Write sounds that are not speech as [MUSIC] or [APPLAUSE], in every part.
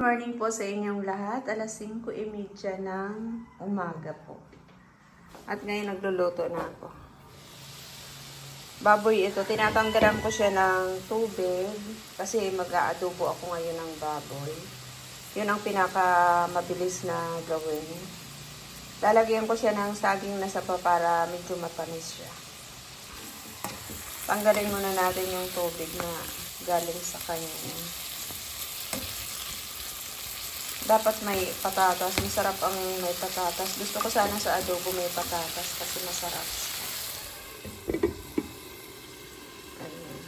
morning po sa inyong lahat. Alas 5.30 ng umaga po. At ngayon nagluluto na ako. Baboy ito, tinatanggalan ko siya ng tubig kasi mag-aadobo ako ngayon ng baboy. Yun ang pinaka mabilis na gawin. Lalagyan ko siya ng saging na sapa para medyo matamis siya. Tanggalin muna natin yung tubig na galing sa kanya. Dapat may patatas. Masarap ang may patatas. Gusto ko sana sa adobo may patatas kasi masarap. Ayan.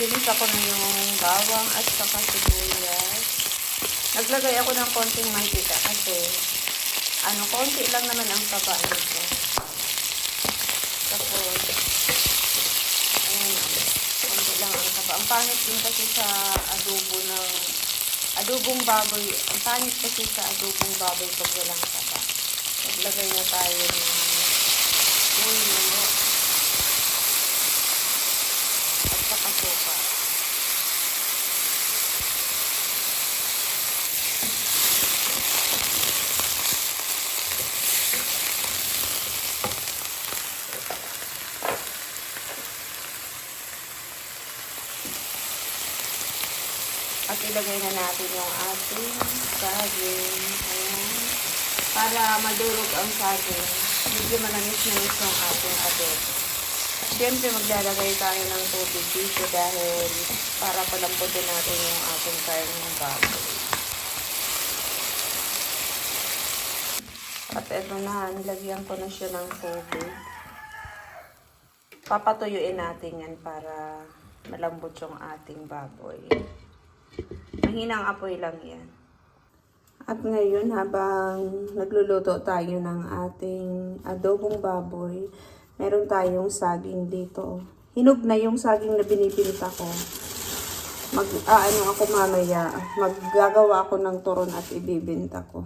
Bilis ako na yung bawang at saka sibuyas. Naglagay ako ng konting mantika kasi ano, konti lang naman ang taba nito. Tapos, ayan, konti lang ang taba. Ang pangit din kasi sa adobo ng adobong baboy. Ang pangit kasi sa adobong baboy pag walang taba. Naglagay na tayo ng ulo at saka sopa. At ilagay na natin yung ating saging. Ayan. Para madurog ang saging. Medyo manamis-namis yung ating adobo. Siyempre, maglalagay tayo ng tubig dito dahil para palambutin natin yung ating karneng baboy. At eto na, nilagyan ko na siya ng tubig. Papatuyuin natin yan para malambot yung ating baboy. Mahinang apoy lang yan. At ngayon, habang nagluluto tayo ng ating adobong baboy, meron tayong saging dito. Hinog na yung saging na binibinta ko. Mag, ah, ano ako mamaya, maggagawa ako ng turon at ibibinta ko.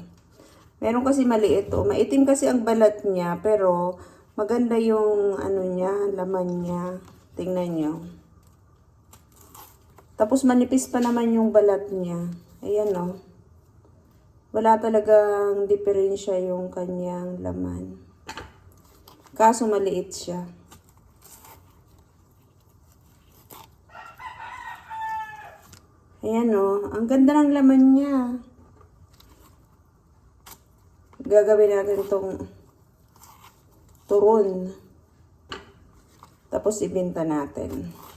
Meron kasi maliit oh. Maitim kasi ang balat niya, pero maganda yung ano niya, laman niya. Tingnan niyo. Tapos manipis pa naman yung balat niya. Ayan o. Wala talagang diferensya yung kanyang laman. Kaso maliit siya. Ayan o. Ang ganda ng laman niya. Gagawin natin itong turon. Tapos ibenta natin.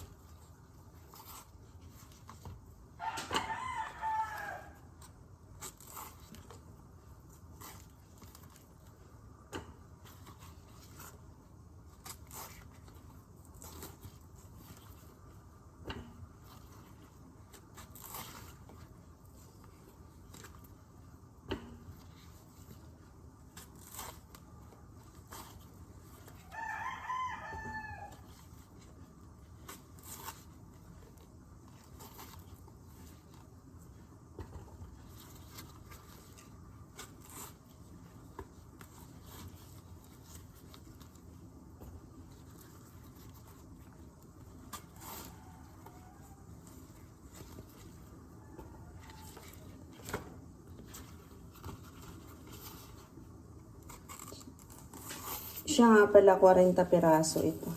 Siya nga pala 40 piraso ito.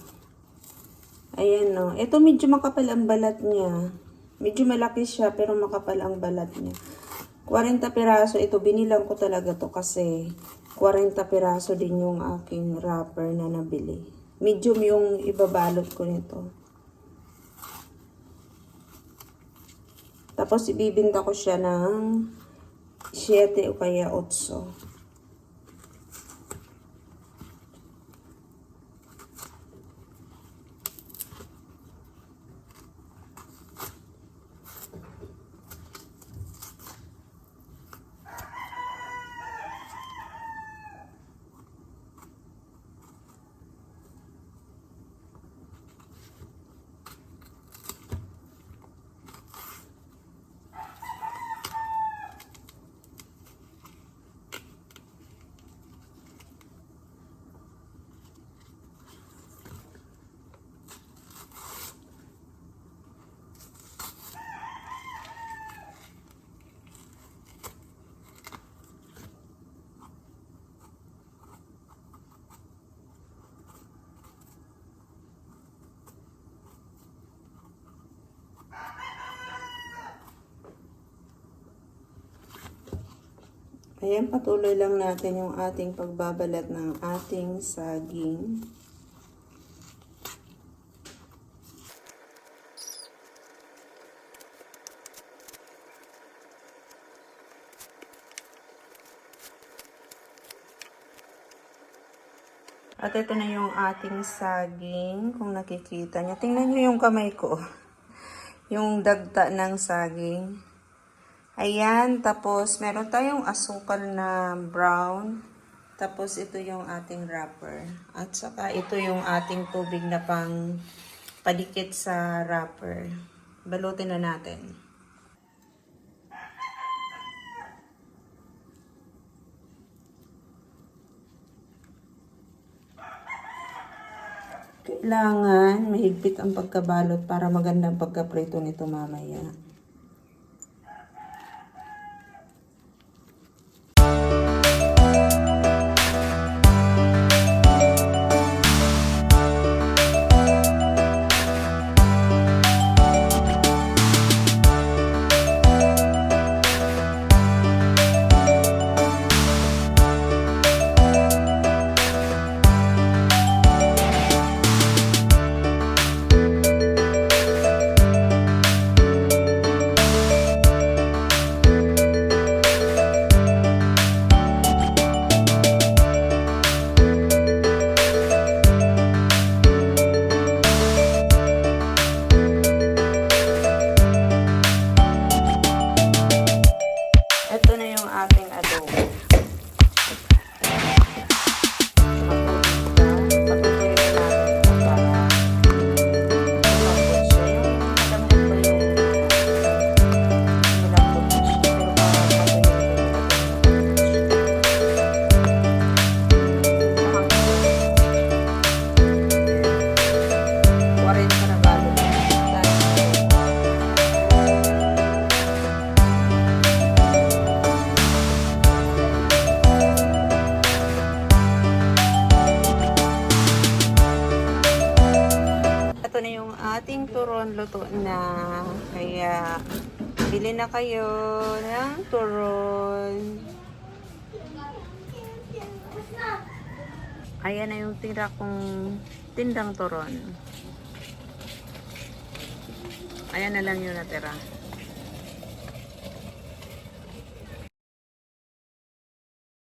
Ayan no. Ito medyo makapal ang balat niya. Medyo malaki siya pero makapal ang balat niya. 40 piraso ito. Binilang ko talaga to kasi 40 piraso din yung aking wrapper na nabili. Medium yung ibabalot ko nito. Tapos ibibinta ko siya ng 7 o kaya 8. Ayan, patuloy lang natin yung ating pagbabalat ng ating saging. At ito na yung ating saging. Kung nakikita nyo. Tingnan nyo yung kamay ko. [LAUGHS] Yung dagta ng saging. Ayan. Tapos, meron tayong asukal na brown. Tapos, ito yung ating wrapper. At saka, ito yung ating tubig na pang padikit sa wrapper. Balutin na natin. Kailangan mahigpit ang pagkabalot para magandang pagkaprito nito mamaya. Luto na. Kaya, bili na kayo ng turon. Ayan na yung tira kong tindang turon. Ayan na lang yung natira.